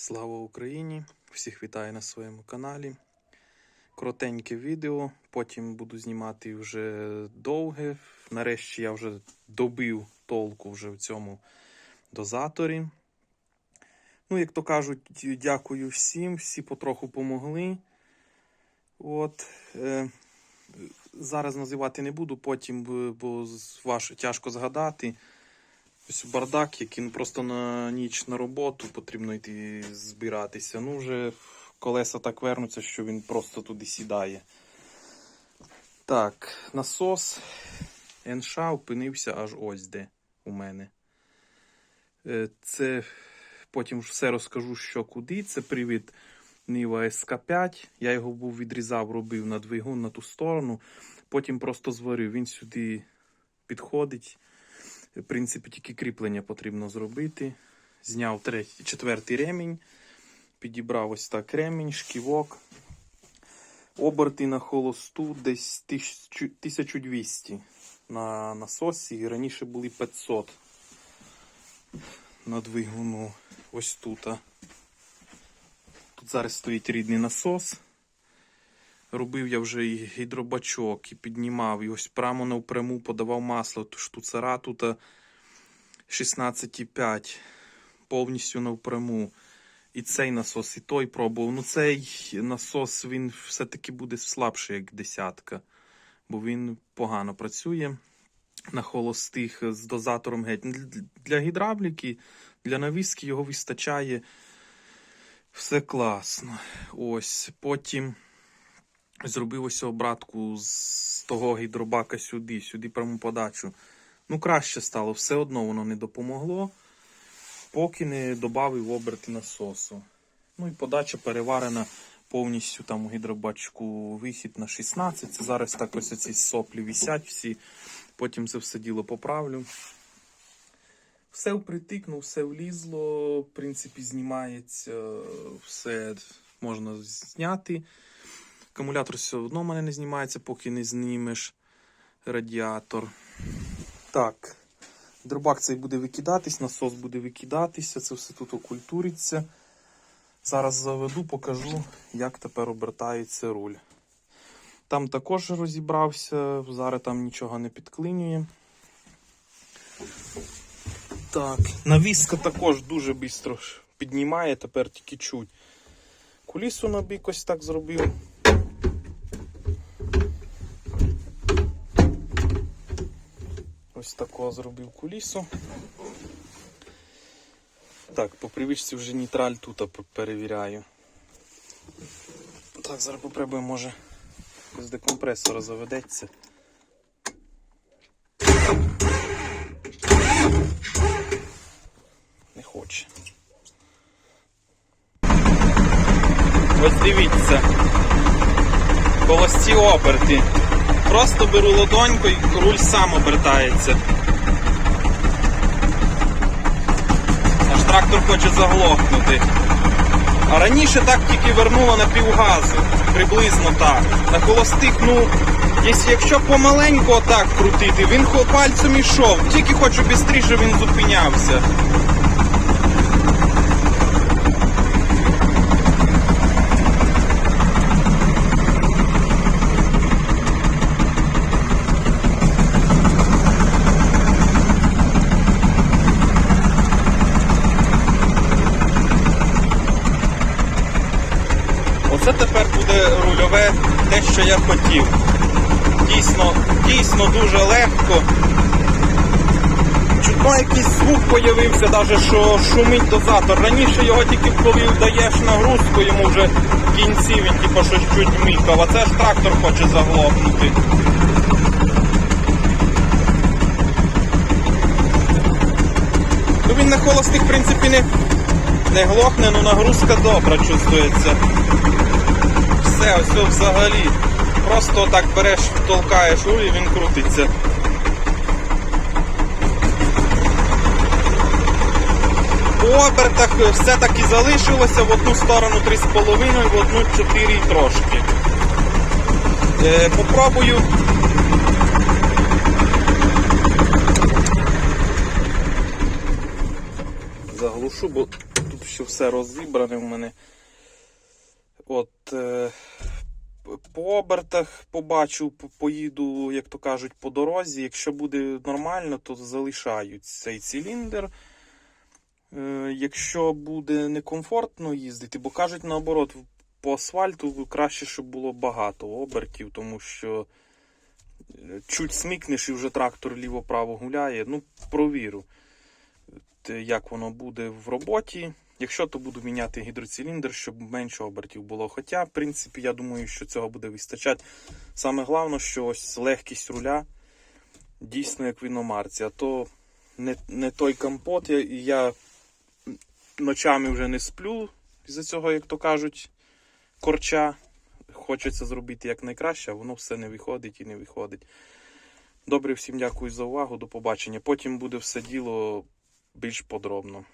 Слава Україні! Всіх вітаю на своєму каналі. Коротеньке відео, потім буду знімати вже довге. Нарешті я вже добив толку вже в цьому дозаторі. Ну, як то кажуть, дякую всім, всі потроху помогли. От, е, зараз називати не буду, потім, бо- важ, тяжко згадати. Ось бардак, який ну, просто на ніч на роботу потрібно йти збиратися. Ну, вже колеса так вернуться, що він просто туди сідає. Так, насос НШ опинився аж ось де у мене. Е, Це потім все розкажу, що куди. Це привід Нива СК5. Я його був відрізав, робив на двигун на ту сторону. Потім просто зварив. Він сюди підходить. В принципі, тільки кріплення потрібно зробити. Зняв третій, четвертий ремінь, підібрав ось так ремінь, шківок. Оберти на холосту десь 1200 на насосі. І раніше були 500 на двигуну. Ось тут. Тут зараз стоїть рідний насос. Робив я вже і гідробачок, і піднімав, і ось прямо навпряму подавав масло. Ту Штуцера тут 16,5. Повністю навпряму. І цей насос, і той пробував. Ну цей насос він все-таки буде слабший, як десятка. Бо він погано працює на холостих з дозатором геть. Для гідравліки, для навіски його вистачає. Все класно. Ось. Потім зробив ось обратку з того гідробака сюди, сюди пряму подачу. Ну, краще стало, все одно воно не допомогло, поки не додав оберти насосу. Ну і подача переварена повністю там у гідробачку вихід на 16. Це зараз так ось ці соплі висять всі. Потім це все діло поправлю. Все впритикнув, все влізло, в принципі, знімається, все можна зняти. Акумулятор все одно в мене не знімається, поки не знімеш радіатор. Так, дробак цей буде викидатись, насос буде викидатися, це все тут окультуриться. Зараз заведу, покажу, як тепер обертається руль. Там також розібрався, зараз там нічого не підклинює. Так, навіска також дуже швидко піднімає, тепер тільки чуть. Кулісу на бік ось так зробив. Ось такого зробив кулісу. Так, по привичці вже нейтраль тут перевіряю. Так, зараз попробуємо, може, з декомпресора заведеться. Не хоче. Ось дивіться. Холості оберти. Просто беру ладоньку і руль сам обертається. Аж трактор хоче заглохнути. А раніше так тільки вернуло на півгазу. Приблизно так. На холостих, ну, якщо- помаленьку отак крутити, він пальцем ішов. Тільки хочу швидше він зупинявся. Оце тепер буде рульове те, що я хотів. Дійсно, дійсно дуже легко. Чутно якийсь звук появився, навіть що шумить дозатор. Раніше його тільки коли даєш нагрузку, йому вже в кінці він типу щось чуть мікав, а це ж трактор хоче заглохнути. Ну він на холостих, в принципі, не, не глохне, ну нагрузка добра чувствується. Все, ось взагалі. Просто так береш, толкаєш і він крутиться. По обертах все так і залишилося, в одну сторону 3,5, в одну 4 і трошки. Е, попробую. Заглушу, бо Тут ще все розібране в мене. От е, по обертах побачу, поїду, як то кажуть, по дорозі. Якщо буде нормально, то залишаю цей циліндр. Е, якщо буде некомфортно їздити, бо кажуть наоборот, по асфальту краще, щоб було багато обертів, тому що е, чуть смикнеш і вже трактор ліво-право гуляє. Ну, провірю, як воно буде в роботі. Якщо то буду міняти гідроциліндр, щоб менше обертів було. Хоча, в принципі, я думаю, що цього буде вистачати. Саме головне, що ось легкість руля дійсно як в іномарці, а то не, не той компот. Я, я ночами вже не сплю з-за цього, як то кажуть, корча. Хочеться зробити якнайкраще, а воно все не виходить і не виходить. Добре, всім дякую за увагу. До побачення. Потім буде все діло більш подробно.